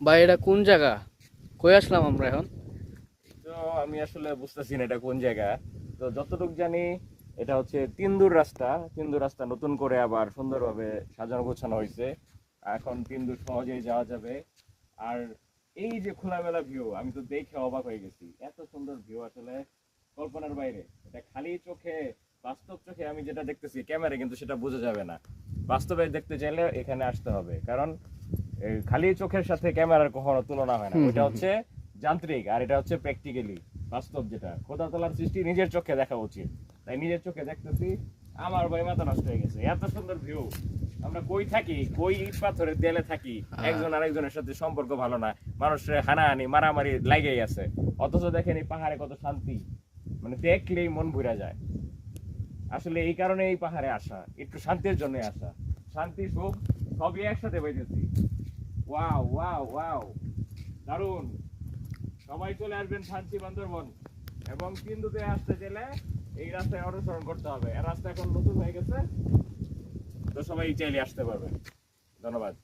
বা এটা কোন জায়গা? কই আসলাম আমরা এখন? তো আমি আসলে বুঝতেছি না এটা কোন জায়গা। তো যতটুকু জানি, এটা হচ্ছে তিনদুর রাস্তা। তিনদুর রাস্তা নতুন করে আবার সুন্দরভাবে সাজানো গোছানো হয়েছে। এখন তিনদুর সহজেই যাওয়া যাবে। আর এই যে খোলামেলা ভিউ আমি তো দেখে অবাক হয়ে গেছি। এত সুন্দর ভিউ আসলে কল্পনার বাইরে। এটা খালি চোখে, বাস্তব চোখে আমি যেটা দেখতেছি ক্যামেরা কিন্তু সেটা বোঝা যাবে না। বাস্তবে দেখতে চাইলে এখানে আসতে হবে। কারণ খালি চোখের সাথে ক্যামেরার কখনো তুলনা হয় না। ওইটা হচ্ছে যান্ত্রিক আর এটা হচ্ছে প্র্যাকটিক্যালি বাস্তব যেটা। খোদা তোলার সৃষ্টি নিজের চোখে দেখা উচিত। তাই নিজের চোখে দেখতেছি আমার ভাই মাথা নষ্ট হয়ে গেছে। এত সুন্দর ভিউ আমরা কই থাকি? কই ইট পাথরের দেয়ালে থাকি? একজন আরেকজনের সাথে সম্পর্ক ভালো না। মানুষের হানাহানি মারামারি লাগেই আছে। অথচ দেখেন এই পাহাড়ে কত শান্তি। মানে দেখলেই মন ভুরা যায়। আসলে এই কারণে এই পাহাড়ে আসা। একটু শান্তির জন্য আসা। শান্তি সুখ সবই একসাথে পাইতেছি ওয়াও ওয়াও ওয়াও। দারুণ। সবাই চলে আসবেন শান্তি বান্দরবন। এবং কিন্তুতে আসতে গেলে এই রাস্তায় অনুসরণ করতে হবে। রাস্তা এখন নতুন হয়ে গেছে, তো সবাই চাইলে আসতে পারবে। ধন্যবাদ।